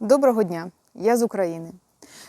Доброго дня, я з України.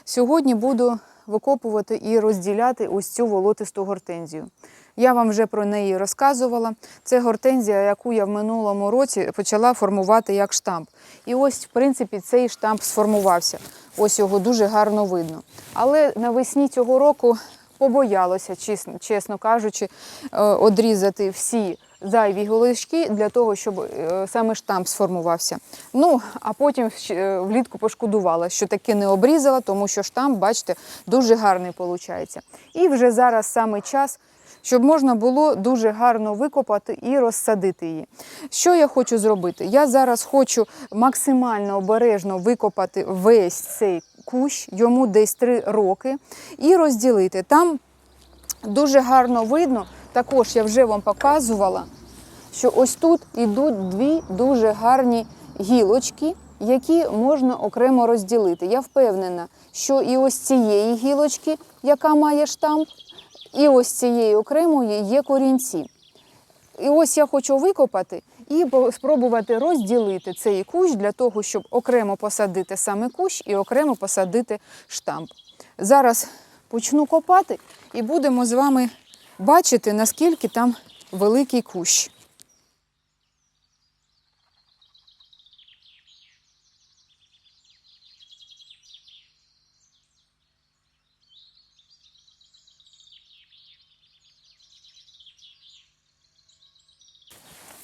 Сьогодні буду викопувати і розділяти ось цю волотисту гортензію. Я вам вже про неї розказувала. Це гортензія, яку я в минулому році почала формувати як штамп. І ось, в принципі, цей штамп сформувався. Ось його дуже гарно видно. Але навесні цього року побоялося, чесно, кажучи, е, одрізати всі зайві голишки для того, щоб е, саме штамп сформувався. Ну, а потім е, влітку пошкодувала, що таки не обрізала, тому що штамп, бачите, дуже гарний виходить. І вже зараз саме час. Щоб можна було дуже гарно викопати і розсадити її. Що я хочу зробити? Я зараз хочу максимально обережно викопати весь цей кущ, йому десь 3 роки, і розділити. Там дуже гарно видно, також я вже вам показувала, що ось тут йдуть дві дуже гарні гілочки, які можна окремо розділити. Я впевнена, що і ось цієї гілочки, яка має штамп, і ось цієї окремої є корінці. І ось я хочу викопати і спробувати розділити цей кущ для того, щоб окремо посадити саме кущ і окремо посадити штамп. Зараз почну копати і будемо з вами бачити, наскільки там великий кущ.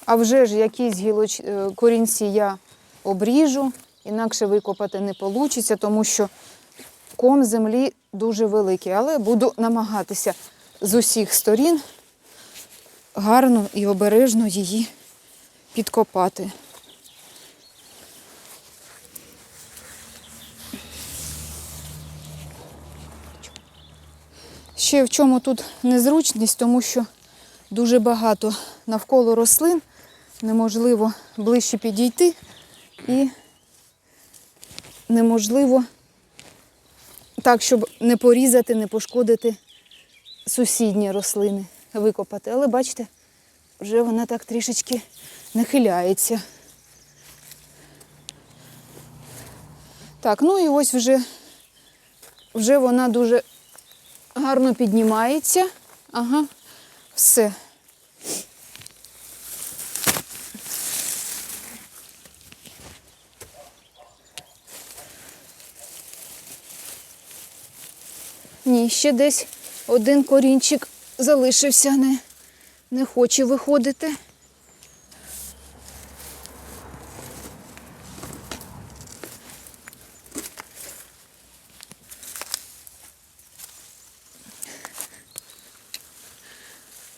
А вже ж якісь гілоч... е, корінці я обріжу, інакше викопати не вийде, тому що ком землі дуже великий. Але буду намагатися з усіх сторін гарно і обережно її підкопати. Ще в чому тут незручність, тому що дуже багато навколо рослин, неможливо ближче підійти і неможливо так, щоб не порізати, не пошкодити сусідні рослини, викопати. Але бачите, вже вона так трішечки нахиляється. Так, ну і ось вже, вже вона дуже гарно піднімається. Ага, все. Ні, ще десь один корінчик залишився, не, не хоче виходити.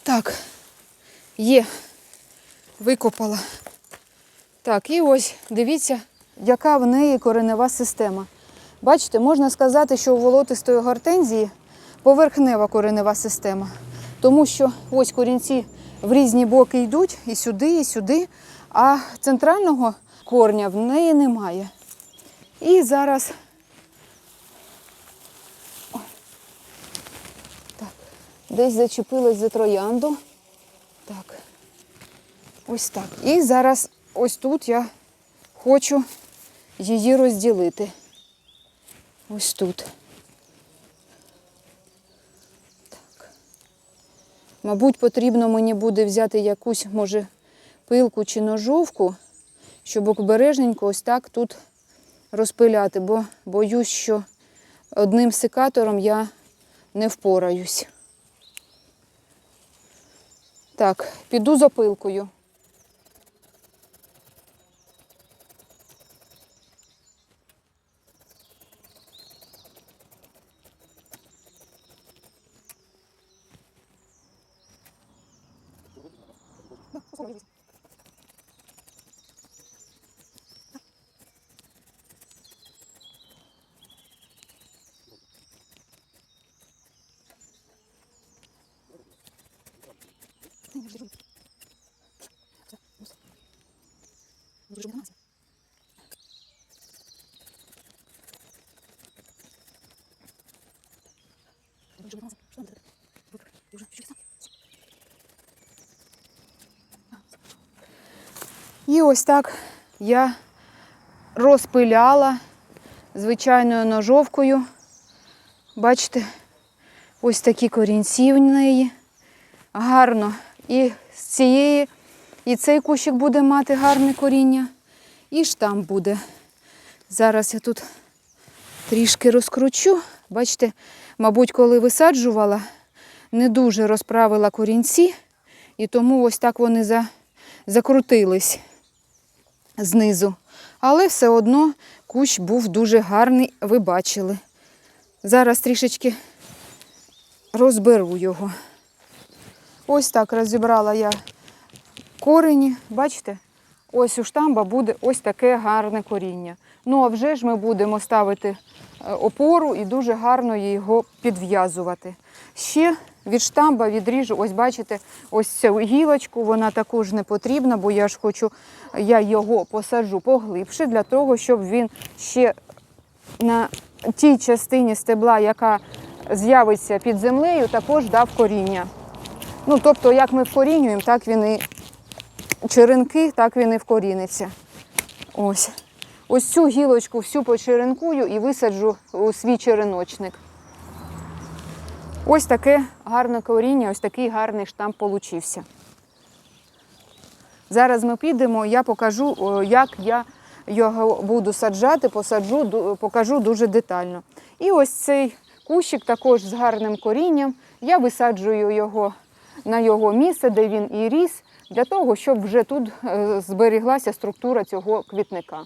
Так, є, викопала. Так, і ось дивіться, яка в неї коренева система. Бачите, можна сказати, що у волотистої гортензії поверхнева коренева система. Тому що ось корінці в різні боки йдуть, і сюди, і сюди, а центрального корня в неї немає. І зараз. Так, десь зачепилась за троянду. Так. Ось так. І зараз ось тут я хочу її розділити. Ось тут. Мабуть, потрібно мені буде взяти якусь, може, пилку чи ножовку, щоб обережненько ось так тут розпиляти, бо боюсь, що одним секатором я не впораюсь. Так, піду за пилкою. 먹이고 있어. 좀 항상 필요한데. І ось так я розпиляла звичайною ножовкою. Бачите, ось такі корінці в неї. Гарно. І з цієї, і цей кущик буде мати гарне коріння, і штам буде. Зараз я тут трішки розкручу. Бачите, мабуть, коли висаджувала, не дуже розправила корінці, і тому ось так вони за, закрутились знизу. Але все одно кущ був дуже гарний, ви бачили. Зараз трішечки розберу його. Ось так розібрала я корені. Бачите? Ось у штамба буде ось таке гарне коріння. Ну а вже ж ми будемо ставити е, опору і дуже гарно його підв'язувати. Ще від штамба відріжу, ось бачите, ось цю гілочку, вона також не потрібна, бо я ж хочу, я його посаджу поглибше для того, щоб він ще на тій частині стебла, яка з'явиться під землею, також дав коріння. Ну, тобто, як ми вкорінюємо, так він і черенки, так він і вкоріниться. Ось. Ось цю гілочку всю почеренкую і висаджу у свій череночник. Ось таке гарне коріння, ось такий гарний штамп получився. Зараз ми підемо, я покажу, як я його буду саджати, посаджу, покажу дуже детально. І ось цей кущик також з гарним корінням. Я висаджую його на його місце, де він і ріс, для того, щоб вже тут е, зберіглася структура цього квітника.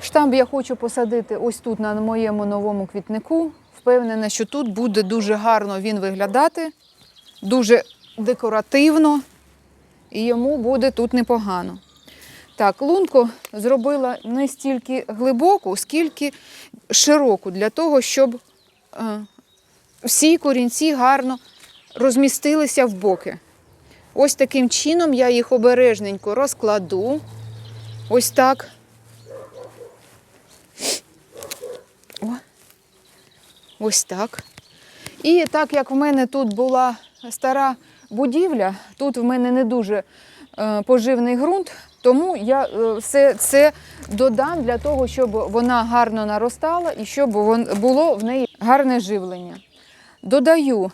Штамп я хочу посадити ось тут на моєму новому квітнику. Впевнена, що тут буде дуже гарно він виглядати, дуже декоративно, і йому буде тут непогано. Так, лунку зробила не стільки глибоку, скільки широку, для того, щоб е, всі корінці гарно розмістилися в боки. Ось таким чином я їх обережненько розкладу. Ось так. О. Ось так. І так як в мене тут була стара будівля, тут в мене не дуже е, поживний ґрунт, тому я е, все це додам для того, щоб вона гарно наростала і щоб було в неї гарне живлення. Додаю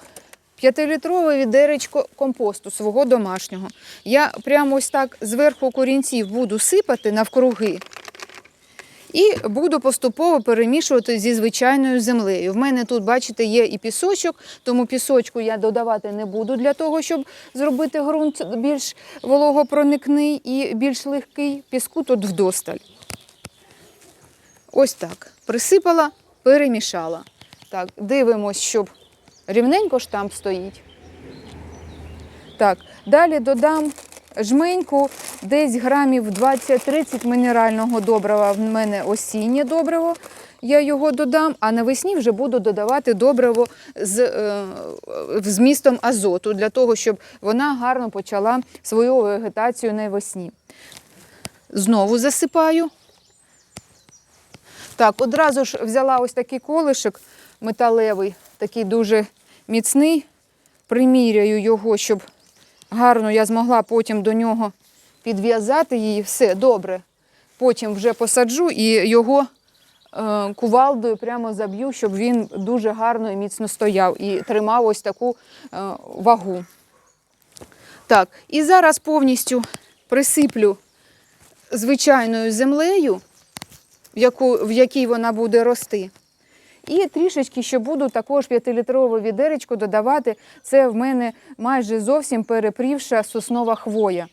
5-літрове відеречко компосту свого домашнього. Я прямо ось так зверху корінців буду сипати навкруги. І буду поступово перемішувати зі звичайною землею. В мене тут, бачите, є і пісочок, тому пісочку я додавати не буду для того, щоб зробити ґрунт більш вологопроникний і більш легкий. Піску тут вдосталь. Ось так. Присипала, перемішала. Так, дивимось, щоб рівненько штамп стоїть. Так, далі додам жменьку, десь грамів 20-30 мінерального добрива. В мене осіннє добриво. Я його додам, а навесні вже буду додавати добриво з е, змістом азоту, для того, щоб вона гарно почала свою вегетацію навесні. Знову засипаю. Так, одразу ж взяла ось такий колишик металевий, такий дуже міцний. Приміряю його, щоб гарно я змогла потім до нього підв'язати її. Все добре. Потім вже посаджу і його е, кувалдою прямо заб'ю, щоб він дуже гарно і міцно стояв і тримав ось таку е, вагу. Так, і зараз повністю присиплю звичайною землею, в, яку, в якій вона буде рости. І трішечки ще буду також 5-літрове відеречко додавати. Це в мене майже зовсім перепрівша соснова хвоя.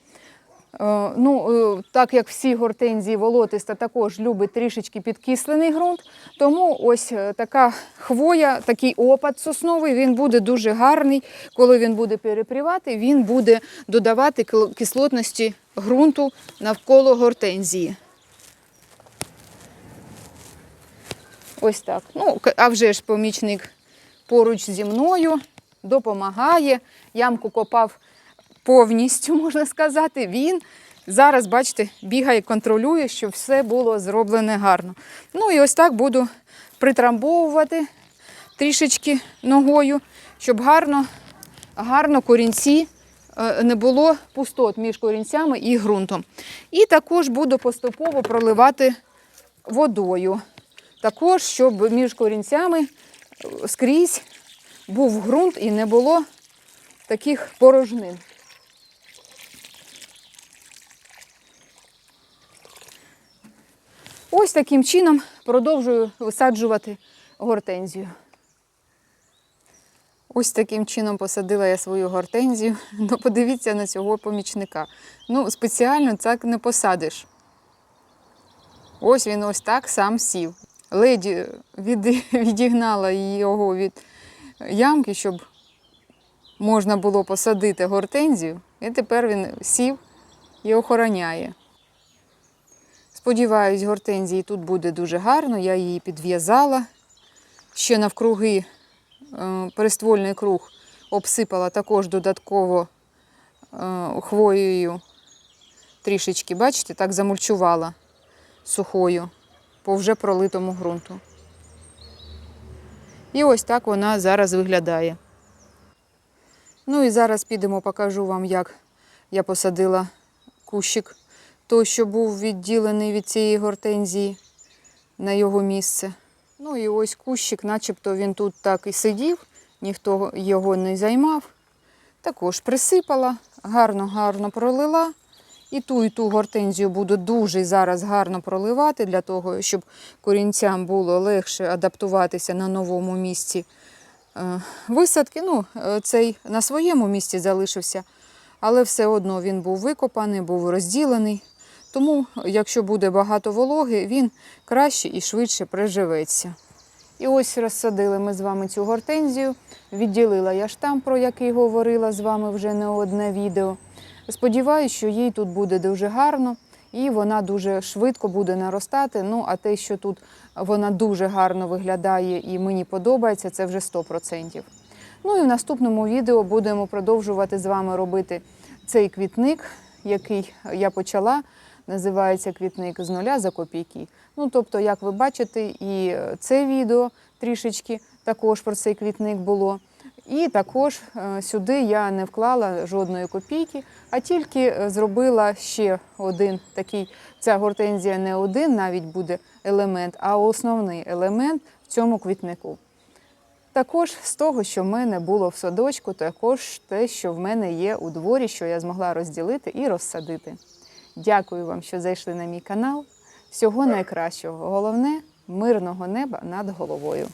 Е, ну, е, так як всі гортензії волотиста також любить трішечки підкислений ґрунт, тому ось е, така хвоя, такий опад сосновий, він буде дуже гарний. Коли він буде перепрівати, він буде додавати кислотності ґрунту навколо гортензії. Ось так. Ну, а вже ж помічник поруч зі мною допомагає. Ямку копав повністю, можна сказати. Він зараз, бачите, бігає, контролює, щоб все було зроблене гарно. Ну і ось так буду притрамбовувати трішечки ногою, щоб гарно, гарно корінці. е, Не було пустот між корінцями і ґрунтом. І також буду поступово проливати водою. Також, щоб між корінцями е, скрізь був ґрунт і не було таких порожнин. Ось таким чином продовжую висаджувати гортензію. Ось таким чином посадила я свою гортензію. Ну, подивіться на цього помічника. Ну, спеціально так не посадиш. Ось він ось так сам сів. Леді від- відігнала його від ямки, щоб можна було посадити гортензію. І тепер він сів і охороняє. Сподіваюсь, гортензії тут буде дуже гарно. Я її підв'язала. Ще навкруги е, перествольний круг обсипала також додатково е, хвоєю. Трішечки, бачите, так замульчувала сухою по вже пролитому ґрунту. І ось так вона зараз виглядає. Ну і зараз підемо, покажу вам, як я посадила кущик, той, що був відділений від цієї гортензії на його місце. Ну і ось кущик, начебто він тут так і сидів, ніхто його не займав. Також присипала, гарно-гарно пролила. І ту, і ту гортензію буду дуже зараз гарно проливати, для того, щоб корінцям було легше адаптуватися на новому місці е, висадки. Ну, е, цей на своєму місці залишився, але все одно він був викопаний, був розділений. Тому, якщо буде багато вологи, він краще і швидше приживеться. І ось розсадили ми з вами цю гортензію. Відділила я штамп, про який говорила з вами вже не одне відео. Сподіваюсь, що їй тут буде дуже гарно і вона дуже швидко буде наростати. Ну, а те, що тут вона дуже гарно виглядає і мені подобається, це вже 100%. Ну і в наступному відео будемо продовжувати з вами робити цей квітник, який я почала. Називається квітник з нуля за копійки. Ну, тобто, як ви бачите, і це відео трішечки також про цей квітник було. І також е, сюди я не вклала жодної копійки, а тільки е, зробила ще один такий. Ця гортензія не один навіть буде елемент, а основний елемент в цьому квітнику. Також з того, що в мене було в садочку, також те, що в мене є у дворі, що я змогла розділити і розсадити. Дякую вам, що зайшли на мій канал. Всього найкращого. Головне мирного неба над головою.